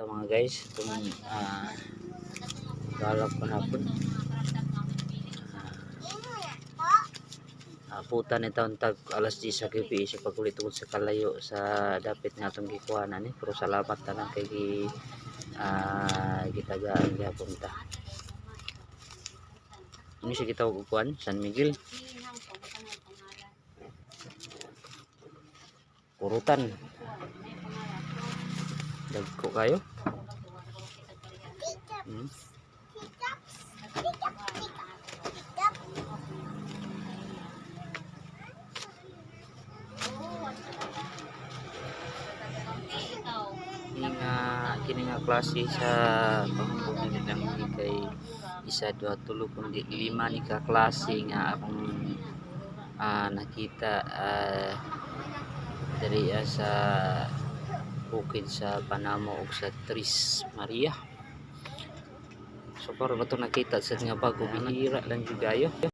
ito mga guys itong uh, galap ko na po uh, puta ni taon tag alas 10 sa gabi sa tungkol sa kalayo sa dapit nga itong gikuhanan eh. pero salamat na lang kay uh, gitagaan gihapon ta ini siya kita kukuhan San Miguel Kurutan. Dagko kayo? Hmm. Nga kini nga klase sa pamumuno nilang hindi kay isa dua tulo kundi lima ni ka klase nga akong ah, nakita ah, diri ah, sa bukid sa Panamo ug sa Tris Maria. So para ba ito nakita sa nga bago bihira lang jud gayo.